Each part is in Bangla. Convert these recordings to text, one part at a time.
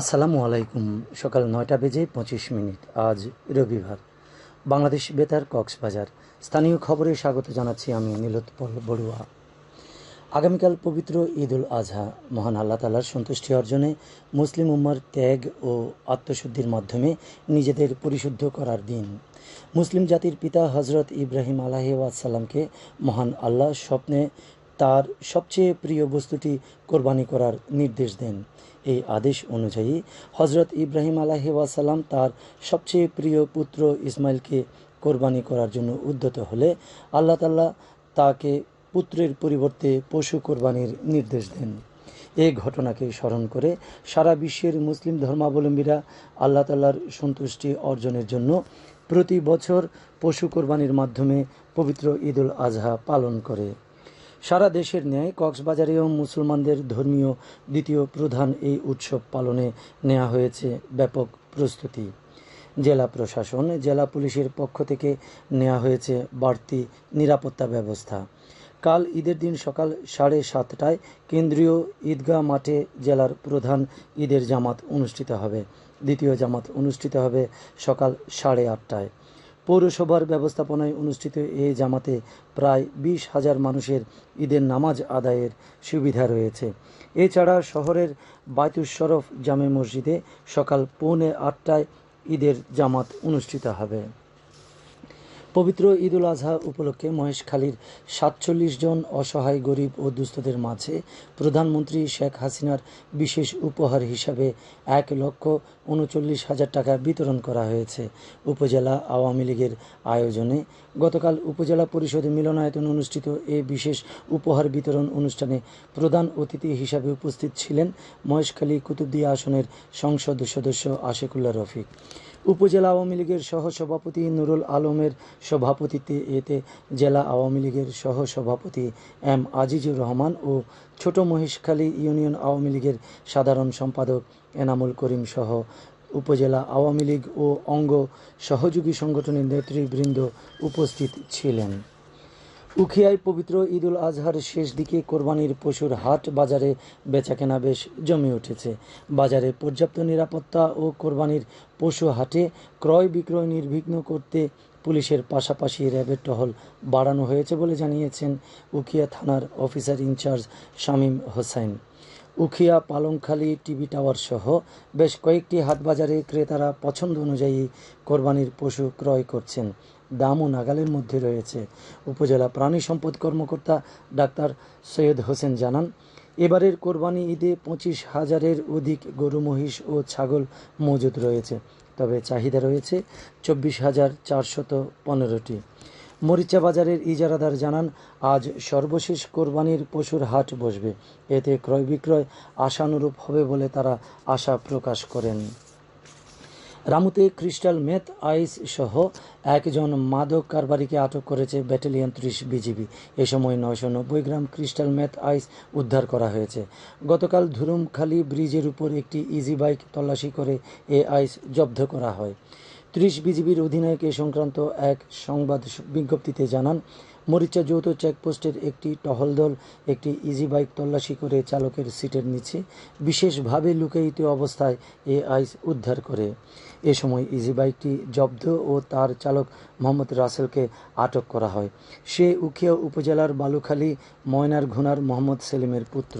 আসসালামু আলাইকুম। সকাল নয়টা বেজে পঁচিশ মিনিট। আজ রবিবার। বাংলাদেশ বেতার কক্সবাজার। স্থানীয় খবরে স্বাগত জানাচ্ছি আমি নীলোৎপল বড়ুয়া। আগামীকাল পবিত্র ঈদ উল আজহা। মহান আল্লাহ তালার সন্তুষ্টি অর্জনে মুসলিম উম্মার ত্যাগ ও আত্মশুদ্ধির মাধ্যমে নিজেদের পরিশুদ্ধ করার দিন। মুসলিম জাতির পিতা হজরত ইব্রাহিম আলাহিসাল্লামকে মহান আল্লাহ স্বপ্নে তার সবচেয়ে প্রিয় বস্তুটি কোরবানি করার নির্দেশ দেন। এই আদেশ অনুযায়ী হজরত ইব্রাহিম আলাহি ওয়াসাল্লাম তার সবচেয়ে প্রিয় পুত্র ইসমাইলকে কোরবানি করার জন্য উদ্যত হলে আল্লাহ তাল্লাহ তাকে পুত্রের পরিবর্তে পশু কোরবানির নির্দেশ দেন। এ ঘটনাকে স্মরণ করে সারা বিশ্বের মুসলিম ধর্মাবলম্বীরা আল্লাহ তাল্লার সন্তুষ্টি অর্জনের জন্য প্রতি বছর পশু কোরবানির মাধ্যমে পবিত্র ঈদুল আজহা পালন করে। সারা দেশের ন্যায় কক্সবাজারেও মুসলমানদের ধর্মীয় দ্বিতীয় প্রধান এই উৎসব পালনে নেওয়া হয়েছে ব্যাপক প্রস্তুতি। জেলা প্রশাসন, জেলা পুলিশের পক্ষ থেকে নেওয়া হয়েছে বাড়তি নিরাপত্তা ব্যবস্থা। কাল ঈদের দিন সকাল সাড়ে সাতটায় কেন্দ্রীয় ঈদগাহ মাঠে জেলার প্রধান ঈদের জামাত অনুষ্ঠিত হবে। দ্বিতীয় জামাত অনুষ্ঠিত হবে সকাল সাড়ে আটটায়। পৌরসভার ব্যবস্থাপনায় অনুষ্ঠিত এই জামাতে প্রায় বিশ হাজার মানুষের ঈদের নামাজ আদায়ের সুবিধা রয়েছে। এছাড়া শহরের বায়তুস শরফ জামে মসজিদে সকাল পৌনে আটটায় ঈদের জামাত অনুষ্ঠিত হবে। পবিত্র ঈদুল আজহা উপলক্ষে মহেশখালীর সাতচল্লিশ জন অসহায়, গরিব ও দুস্থদের মাঝে প্রধানমন্ত্রী শেখ হাসিনার বিশেষ উপহার হিসাবে এক লক্ষ উনচল্লিশ হাজার টাকা বিতরণ করা হয়েছে। উপজেলা আওয়ামী লীগের আয়োজনে গতকাল উপজেলা পরিষদ মিলনায়তন অনুষ্ঠিত এ বিশেষ উপহার বিতরণ অনুষ্ঠানে প্রধান অতিথি হিসাবে উপস্থিত ছিলেন মহেশখালী কুতুবদিয়া আসনের সংসদ সদস্য আশেকুল্লা রফিক। উপজেলা আওয়ামী লীগের সহসভাপতি নুরুল আলমের সভাপতিত্বে এতে জেলা আওয়ামী লীগের সহসভাপতি এম আজিজুর রহমান ও ছোট মহেশখালী ইউনিয়ন আওয়ামী লীগের সাধারণ সম্পাদক এনামুল করিম সহ উপজেলা আওয়ামী লীগ ও অঙ্গ সহযোগী সংগঠনের নেতৃবৃন্দ উপস্থিত ছিলেন। উখিয়ায় পবিত্র ঈদুল আজহার শেষ দিকে কোরবানির পশুর হাট বাজারে বেচাকেনা বেশ জমে উঠেছে। বাজারে পর্যাপ্ত নিরাপত্তা ও কোরবানির পশু হাটে ক্রয় বিক্রয় নির্বিঘ্ন করতে পুলিশের পাশাপাশি র্যাবের টহল বাড়ানো হয়েছে বলে জানিয়েছেন উখিয়া থানার officer incharge Shamim Hossain. Ukhia Palongkhali TV tower সহ বেশ কয়েকটি হাটবাজারে ক্রেতারা পছন্দ অনুযায়ী কোরবানির পশু ক্রয় করছেন। দামও নাগালের মধ্যে রয়েছে। উপজেলা প্রাণী সম্পদ কর্মকর্তা ডাক্তার সৈয়দ হোসেন জানান, এবারের কোরবানি ঈদে পঁচিশ হাজারের অধিক গরু, মহিষ ও ছাগল মজুদ রয়েছে। তবে চাহিদা রয়েছে চব্বিশ হাজার চারশত পনেরোটি। মরিচা বাজারের ইজারাদার জানান, আজ সর্বশেষ কোরবানির পশুর হাট বসবে। এতে ক্রয় বিক্রয় আশানুরূপ হবে বলে তারা আশা প্রকাশ করেন। রামুতে ক্রিস্টাল মেথ আইস সহ একজন মাদক কারবারিকে আটক করেছে ব্যাটালিয়ন ত্রিশ বিজিবি। এ সময় নয়শো নব্বই গ্রাম ক্রিস্টাল মেথ আইস উদ্ধার করা হয়েছে। গতকাল ধুরুমখালী ব্রিজের উপর একটি ইজি বাইক তল্লাশি করে এ আইস জব্দ করা হয়। ত্রিশ বিজিবির অধিনায়ক এ সংক্রান্ত এক সংবাদ বিজ্ঞপ্তিতে জানান, মরিচা যৌথ চেকপোস্টের একটি টহল দল একটি ইজি বাইক তল্লাশি করে চালকের সিটের নিচে বিশেষভাবে লুকায়িত অবস্থায় এ আইস উদ্ধার করে। এ সময় ইজি বাইকটি জব্দ ও তার চালক মোহাম্মদ রাসেলকে আটক করা হয়। সে উখিয়া উপজেলার বালুখালী, ময়নার ঘুনার মোহাম্মদ সেলিমের পুত্র।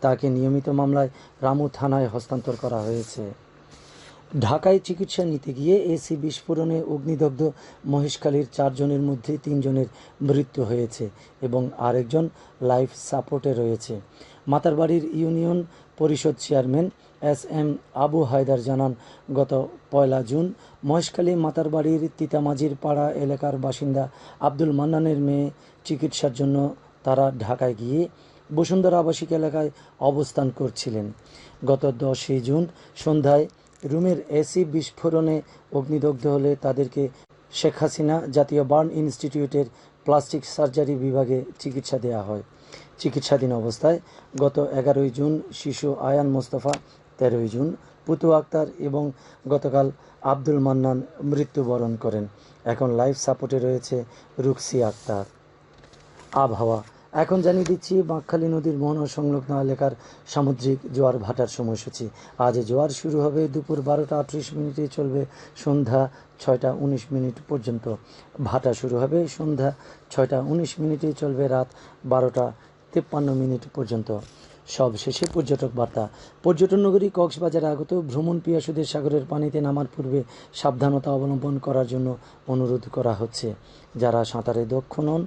তাকে নিয়মিত মামলায় রামু থানায় হস্তান্তর করা হয়েছে। ঢাকায় চিকিৎসা নিতে গিয়ে এসি বিস্ফোরণে অগ্নিদগ্ধ মহেশখালীর চারজনের মধ্যে তিনজনের মৃত্যু হয়েছে এবং আরেকজন লাইফ সাপোর্টে রয়েছে। মাতারবাড়ির union Parishad chairman S M Abu Haider জানান, গত পয়লা জুন মহেশখালী মাতারবাড়ির তিতামাজির পাড়া এলাকার বাসিন্দা আব্দুল মান্নানের মেয়ে চিকিৎসার জন্য তারা ঢাকায় গিয়ে বসুন্ধরা আবাসিক এলাকায় অবস্থান করছিলেন। গত দশই জুন সন্ধ্যায় রুমের এসি বিস্ফোরণে অগ্নিদগ্ধ হলে তাদেরকে শেখ হাসিনা জাতীয় বার্ন ইনস্টিটিউটের প্লাস্টিক সার্জারি বিভাগে চিকিৎসা দেওয়া হয়। চিকিৎসাধীন অবস্থায় গত এগারোই জুন শিশু আয়ান মোস্তফা তেরোই জুন পুতু আক্তার এবং গতকাল আব্দুল মান্নান মৃত্যুবরণ করেন। এখন লাইফ সাপোর্টে রয়েছে রুকসি আক্তার। আবহাওয়া এখন জানিয়ে দিচ্ছি, বাঁকখালী নদীর মোহনা সংলগ্ন এলাকার সামুদ্রিক জোয়ার ভাটার সময়সূচি। আজ জোয়ার শুরু হবে দুপুর বারোটা আটত্রিশ মিনিটে চলবে। সন্ধ্যা ছয়টা উনিশ মিনিট পর্যন্ত ভাটা শুরু হবে। সন্ধ্যা ছয়টা উনিশ মিনিটে চলবে, রাত বারোটা তেপ্পান্ন মিনিট পর্যন্ত। সব শেষে পর্যটক বার্তা। পর্যটন নগরী কক্সবাজারে আগত ভ্রমণ পিয়াসুদের সাগরের পানিতে নামার পূর্বে সাবধানতা অবলম্বন করার জন্য অনুরোধ করা হচ্ছে। যারা সাঁতারে দক্ষ নন